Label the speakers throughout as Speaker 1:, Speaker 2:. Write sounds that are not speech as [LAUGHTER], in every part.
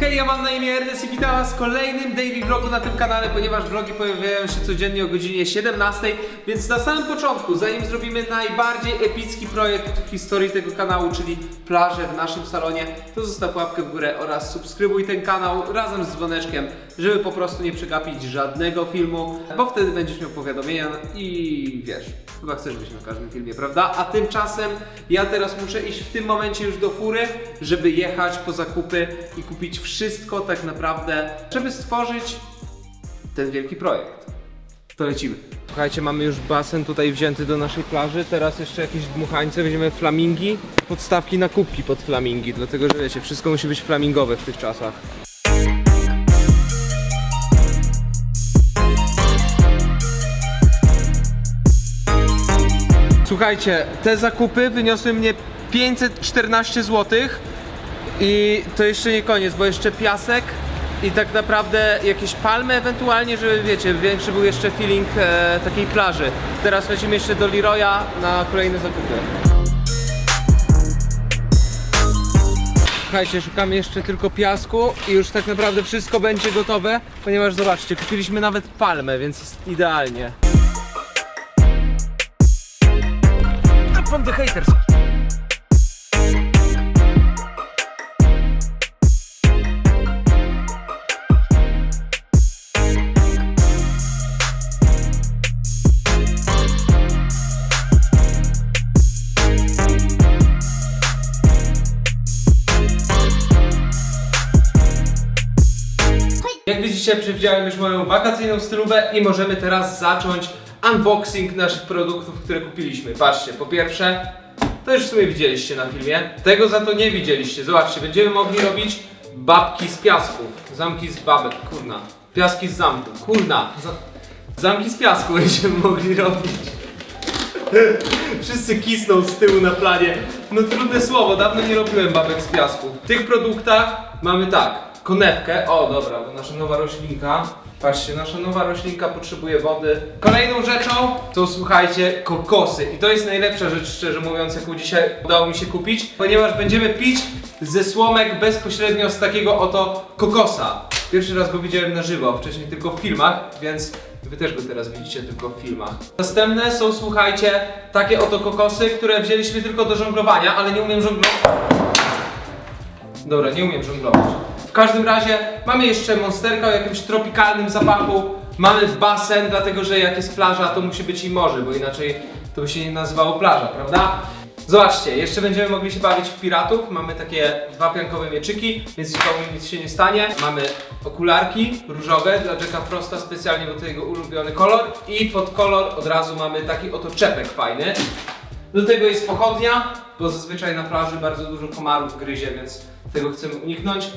Speaker 1: Hej, ja mam na imię Ernest i witam was w kolejnym daily vlogu na tym kanale, ponieważ vlogi pojawiają się codziennie o godzinie 17, więc na samym początku, zanim zrobimy najbardziej epicki projekt w historii tego kanału, czyli plażę w naszym salonie, to zostaw łapkę w górę oraz subskrybuj ten kanał razem z dzwoneczkiem, żeby po prostu nie przegapić żadnego filmu, bo wtedy będziesz miał powiadomienia i wiesz, chyba chcesz być na każdym filmie, prawda? A tymczasem ja teraz muszę iść w tym momencie już do fury, żeby jechać po zakupy i kupić wszystko tak naprawdę, żeby stworzyć ten wielki projekt. To lecimy. Słuchajcie, mamy już basen tutaj wzięty do naszej plaży, teraz jeszcze jakieś dmuchańce, weźmiemy flamingi, podstawki na kubki pod flamingi, dlatego że wiecie, wszystko musi być flamingowe w tych czasach. Słuchajcie, te zakupy wyniosły mnie 514 zł i to jeszcze nie koniec, bo jeszcze piasek i tak naprawdę jakieś palmy ewentualnie, żeby wiecie, większy był jeszcze feeling e, takiej plaży. Teraz lecimy jeszcze do Leroya na kolejne zakupy. Słuchajcie, szukamy jeszcze tylko piasku i już tak naprawdę wszystko będzie gotowe, ponieważ zobaczcie, kupiliśmy nawet palmę, więc jest idealnie. Up from the haters. Przewidziałem już moją wakacyjną stylówę i możemy teraz zacząć unboxing naszych produktów, które kupiliśmy. Patrzcie, po pierwsze, to już w sumie widzieliście na filmie, tego za to nie widzieliście. Zobaczcie, będziemy mogli robić babki z piasku, zamki z babek, kurna, piaski z zamku, kurna, za... zamki z piasku [LAUGHS] będziemy mogli robić. Wszyscy kisną z tyłu na planie. No trudne słowo, dawno nie robiłem babek z piasku. W tych produktach mamy tak, konewkę, o dobra, bo nasza nowa roślinka. Patrzcie, nasza nowa roślinka potrzebuje wody. Kolejną rzeczą to słuchajcie, kokosy. I to jest najlepsza rzecz, szczerze mówiąc, jaką dzisiaj udało mi się kupić, ponieważ będziemy pić ze słomek bezpośrednio z takiego oto kokosa. Pierwszy raz go widziałem na żywo, wcześniej tylko w filmach, więc Wy też go teraz widzicie tylko w filmach. Następne są, słuchajcie, takie oto kokosy, które wzięliśmy tylko do żonglowania, ale nie umiem żonglować. Dobra, nie umiem żonglować. Każdym razie mamy jeszcze monsterka o jakimś tropikalnym zapachu. Mamy basen, dlatego że jak jest plaża, to musi być i morze, bo inaczej to by się nie nazywało plaża, prawda? Zobaczcie, jeszcze będziemy mogli się bawić w piratów. Mamy takie dwa piankowe mieczyki, więc nikomu nic się nie stanie. Mamy okularki różowe dla Jacka Frosta, specjalnie, bo to jego ulubiony kolor. I pod kolor od razu mamy taki oto czepek fajny. Do tego jest pochodnia, bo zazwyczaj na plaży bardzo dużo komarów gryzie, więc tego chcemy uniknąć.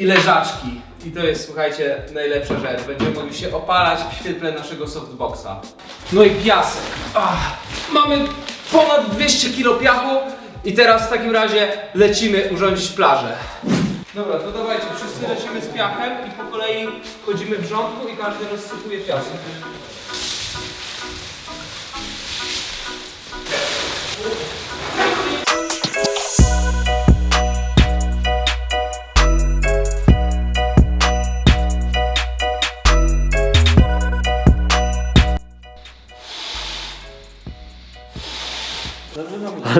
Speaker 1: I leżaczki. I to jest, słuchajcie, najlepsza rzecz. Będziemy mogli się opalać w świetle naszego softboxa. No i piasek. Ach, mamy ponad 200 kg piachu i teraz w takim razie lecimy urządzić plażę. Dobra, to dawajcie, wszyscy lecimy z piachem i po kolei chodzimy w rządku i każdy rozsypuje piasek.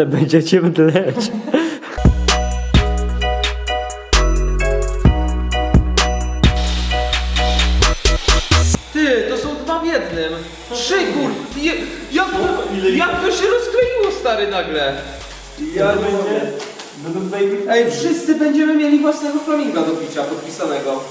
Speaker 2: Ale będziecie mdleć.
Speaker 1: Ty, to są dwa w jednym. Trzy kur... Je, jak, to, jak to się rozkleiło stary nagle?
Speaker 2: Ja będzie.
Speaker 1: Ej, wszyscy będziemy mieli własnego flaminga do picia podpisanego.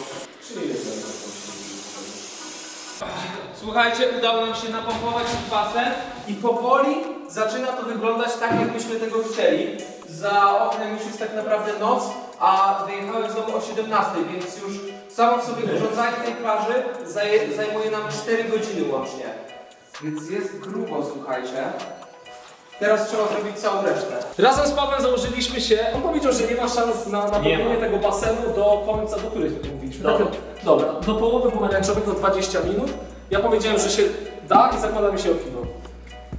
Speaker 1: Słuchajcie, udało nam się napompować ten basen i powoli zaczyna to wyglądać tak, jakbyśmy tego chcieli. Za oknem już jest tak naprawdę noc, a wyjechałem z domu o 17, więc już samo sobie urządzanie tej plaży zaje, zajmuje nam 4 godziny łącznie. Więc jest grubo, słuchajcie. Teraz trzeba zrobić całą resztę.
Speaker 3: Razem z Pawłem założyliśmy się. On powiedział, że nie ma szans na napełnienie tego basenu do końca, do której my mówiliśmy.
Speaker 2: Dobra.
Speaker 3: Tak, dobra, do połowy pomarańczowego 20 minut. Ja powiedziałem, że się da i zakładamy się o kino.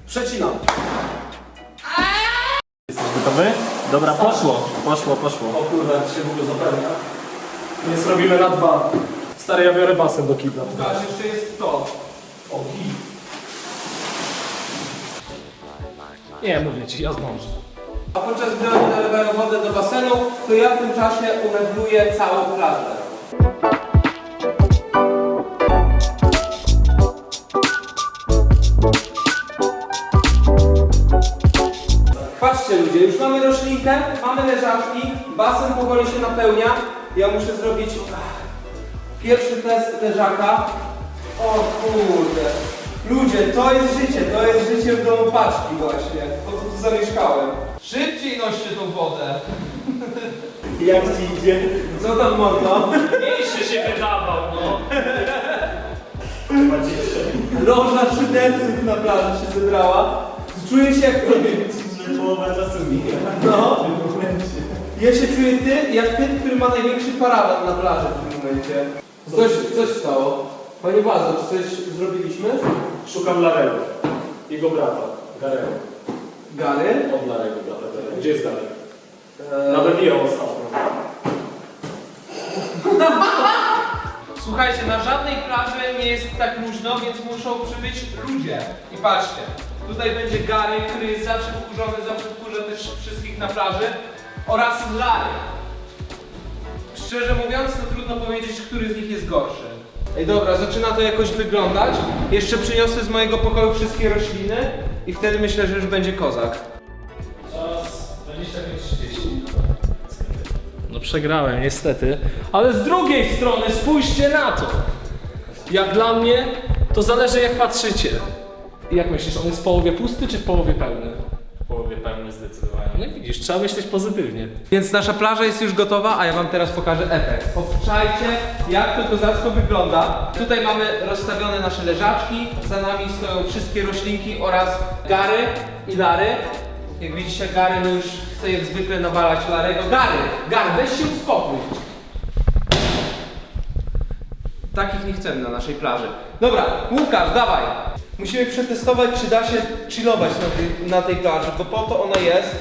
Speaker 3: Przecinam.
Speaker 2: Jesteś gotowy? Dobra, poszło. Poszło, poszło.
Speaker 3: O kurwa, jak się w ogóle zapewnia. Więc robimy na dwa. Stary, ja biorę basen do kibla.
Speaker 1: Łukasz, jeszcze jest to.
Speaker 3: O, git. Nie, mówię ci, ja zdążę.
Speaker 1: A podczas gdy oni nalewają wodę do basenu, to ja w tym czasie umebluję całą plażę. Mamy roślinkę, mamy leżaczki, basen powoli się napełnia. Ja muszę zrobić ach, pierwszy test leżaka. O kurde. Ludzie, to jest życie, to jest życie w domu paczki właśnie. Po co tu zamieszkałem? Szybciej noście tą wodę. [LAUGHS]
Speaker 2: Jak ci idzie?
Speaker 1: Co tam mordo?
Speaker 3: Mniejszy się wydawał, no.
Speaker 1: Loża szyderców na plaży się zebrała. Czuję się jak ty. [LAUGHS]
Speaker 2: Że połowa czasu mija.
Speaker 1: No. Ja się czuję ty, jak ten, który ma największy parawan na plaży w tym momencie. Coś, coś stało. Panie Bazo, czy coś zrobiliśmy?
Speaker 3: Szukam Larego. Jego brata. Garego.
Speaker 1: Gary?
Speaker 3: Od Larego brata. Gdzie jest Gary?
Speaker 1: Eee,
Speaker 3: Nawet nie ostatnio. [LAUGHS]
Speaker 1: Słuchajcie, na żadnej plaży nie jest tak luźno, więc muszą przybyć ludzie. I patrzcie, tutaj będzie Gary, który jest zawsze wkurzony, zawsze wkurza też wszystkich na plaży oraz Larry. Szczerze mówiąc, to trudno powiedzieć, który z nich jest gorszy. Ej, dobra, zaczyna to jakoś wyglądać. Jeszcze przyniosę z mojego pokoju wszystkie rośliny i wtedy myślę, że już będzie kozak.
Speaker 3: No przegrałem niestety, ale z drugiej strony spójrzcie na to. Jak dla mnie, to zależy jak patrzycie. Jak myślisz, on jest w połowie pusty czy w połowie pełny?
Speaker 4: W połowie pełny zdecydowanie.
Speaker 3: No i widzisz, trzeba myśleć pozytywnie.
Speaker 1: Więc nasza plaża jest już gotowa, a ja wam teraz pokażę efekt. Obczajcie, jak to kozacko wygląda. Tutaj mamy rozstawione nasze leżaczki, za nami stoją wszystkie roślinki oraz Gary i Lary. Jak widzicie, Gary no już chce jak zwykle nawalać Larego. Gary, Gary, weź się uspokój. Takich nie chcemy na naszej plaży. Dobra, Łukasz, dawaj. Musimy przetestować, czy da się chillować na tej, na tej plaży, bo po to ona jest.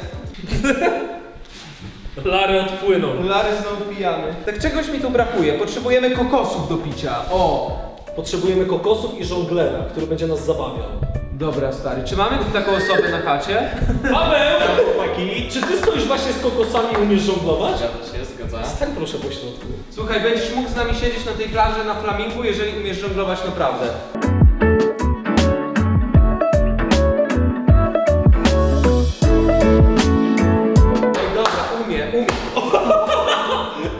Speaker 1: [LAUGHS]
Speaker 3: Lary odpłynął.
Speaker 1: Lary znowu pijamy. Tak czegoś mi tu brakuje. Potrzebujemy kokosów do picia. O!
Speaker 3: Potrzebujemy kokosów i żonglera, który będzie nas zabawiał.
Speaker 1: Dobra, stary. Czy mamy tu taką osobę na chacie?
Speaker 3: Paweł! Chłopaki, czy ty stoisz właśnie z kokosami i umiesz żonglować?
Speaker 4: Zgadza się, zgadza.
Speaker 3: Stań proszę po środku.
Speaker 1: Słuchaj, będziesz mógł z nami siedzieć na tej plaży na flamingu, jeżeli umiesz żonglować naprawdę. Ej, dobra, umie, umie.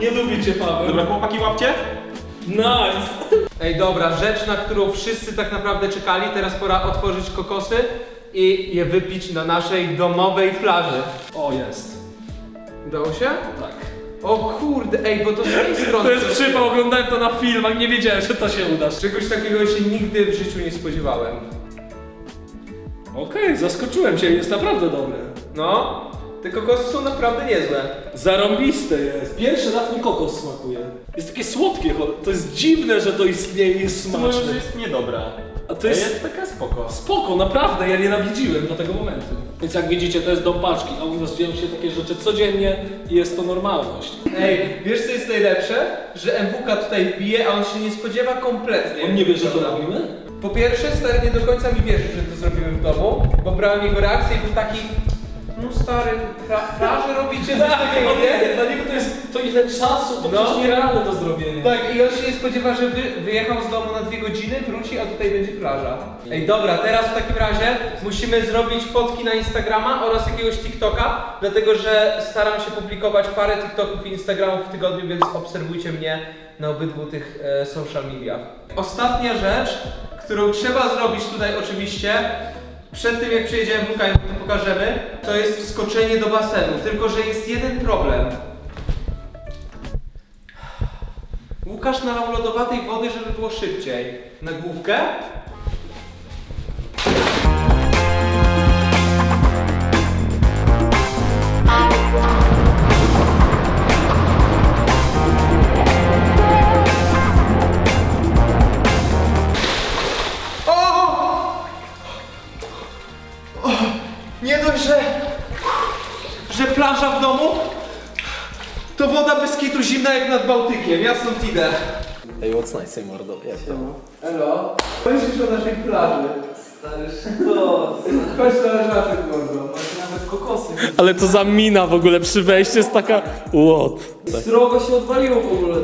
Speaker 1: [LAUGHS]
Speaker 3: Nie lubię cię, Paweł.
Speaker 4: Dobra, chłopaki, łapcie?
Speaker 3: Nice!
Speaker 1: Ej, dobra, rzecz, na którą wszyscy tak naprawdę czekali. Teraz pora otworzyć kokosy i je wypić na naszej domowej plaży.
Speaker 3: O, jest.
Speaker 1: Udało się?
Speaker 3: Tak.
Speaker 1: O kurde, ej, bo to z tej [LAUGHS] strony.
Speaker 3: To jest przypał, oglądałem to na filmach, nie wiedziałem, że to się uda.
Speaker 1: Czegoś takiego się nigdy w życiu nie spodziewałem.
Speaker 3: Okej, zaskoczyłem cię, jest naprawdę dobre.
Speaker 1: No, te kokosy są naprawdę niezłe.
Speaker 3: Zarąbiste jest. Pierwszy raz mi kokos smakuje. Jest takie słodkie, cho- to jest dziwne, że to istnieje i jest
Speaker 4: że
Speaker 3: smaczne.
Speaker 4: jest niedobra.
Speaker 3: A to
Speaker 4: To
Speaker 3: jest
Speaker 4: jest taka spoko.
Speaker 3: spoko, naprawdę, ja nienawidziłem do tego momentu. Więc jak widzicie, to jest dom paczki, a u nas dzieją się takie rzeczy codziennie i jest to normalność.
Speaker 1: Ej, wiesz co jest najlepsze? Że MWK tutaj wbije, a on się nie spodziewa kompletnie.
Speaker 3: On nie wie, że to robimy?
Speaker 1: Po pierwsze, stary nie do końca mi wierzy, że to zrobimy w domu, bo brałem jego reakcję i był taki no stary, pra, robicie coś takiego, nie?
Speaker 3: Dla niego to jest to ile czasu, to
Speaker 1: No.
Speaker 3: przecież nierealne do zrobienia.
Speaker 1: Tak, i on się nie spodziewa, że wy, wyjechał z domu na dwie godziny, wróci, a tutaj będzie plaża. Ej, dobra, teraz w takim razie musimy zrobić fotki na Instagrama oraz jakiegoś TikToka, dlatego że staram się publikować parę TikToków i Instagramów w tygodniu, więc obserwujcie mnie na obydwu tych e, social mediach. Ostatnia rzecz, którą trzeba zrobić tutaj oczywiście, przed tym jak przyjedziemy w Lukaj, to pokażemy, to jest wskoczenie do basenu, tylko że jest jeden problem. Łukasz nalał lodowatej wody, żeby było szybciej. Na główkę? Ja stąd idę.
Speaker 3: Ej, what's nice, mordo? Jak tam?
Speaker 1: Elo. Myślisz o naszej plaży? Stary sztos. Chodź na leżaczek, mordo. Masz nawet kokosy.
Speaker 3: Ale to za mina w ogóle przy wejściu jest taka... What? Tak.
Speaker 1: Srogo się odwaliło w ogóle.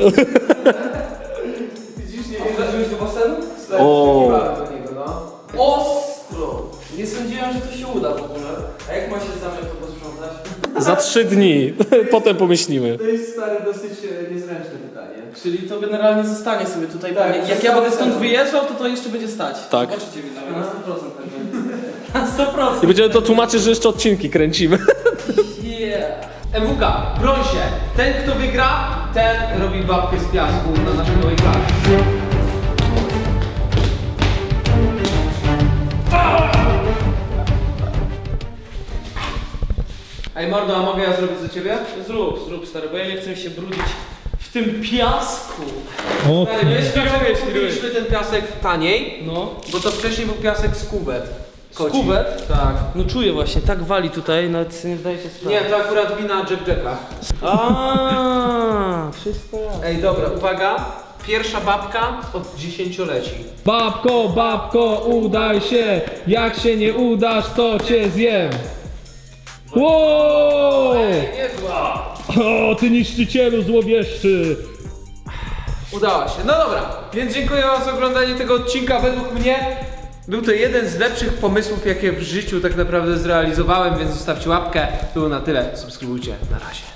Speaker 1: Widzisz, nie wierzyłeś do basenu? Stary,
Speaker 3: O.
Speaker 1: do niego, no. Ostro! Nie sądziłem, że to się uda w ogóle. A jak ma się zamiar to posprzątać?
Speaker 3: Za trzy dni. [LAUGHS] Potem pomyślimy.
Speaker 1: To jest stary dosyć.
Speaker 5: Czyli to generalnie zostanie sobie tutaj.
Speaker 1: Tak,
Speaker 5: pewnie. Jak ja będę stąd wyjeżdżał, to to jeszcze będzie stać.
Speaker 3: Tak.
Speaker 5: Zobaczycie widzowie, na 100% pewnie. [LAUGHS] Na 100%.
Speaker 3: I będziemy to tłumaczyć, że jeszcze odcinki kręcimy.
Speaker 5: Yeah.
Speaker 1: MWK, broń się! Ten, kto wygra, ten robi babkę z piasku na naszej nowej. Ej mordo, a mogę ja zrobić za ciebie?
Speaker 5: Zrób, zrób stary, bo ja nie chcę się brudzić tym piasku.
Speaker 1: Stary, wiesz dlaczego kupiliśmy ten piasek taniej?
Speaker 5: No.
Speaker 1: Bo to wcześniej był piasek z kubet. Koci.
Speaker 5: Kubet?
Speaker 1: Tak.
Speaker 5: No czuję właśnie, tak wali tutaj, nawet nie zdaje się sprawy.
Speaker 1: Nie, to akurat wina Jack Jacka.
Speaker 5: A, wszystko ja.
Speaker 1: Ej, dobra, uwaga. Pierwsza babka od dziesięcioleci.
Speaker 6: Babko, babko, udaj się, jak się nie udasz, to cię zjem. Wow!
Speaker 1: Niezła.
Speaker 6: O, ty niszczycielu złowieszczy!
Speaker 1: Udała się. No dobra, więc dziękuję wam za oglądanie tego odcinka. Według mnie był to jeden z lepszych pomysłów, jakie w życiu tak naprawdę zrealizowałem, więc zostawcie łapkę. To było na tyle. Subskrybujcie. Na razie.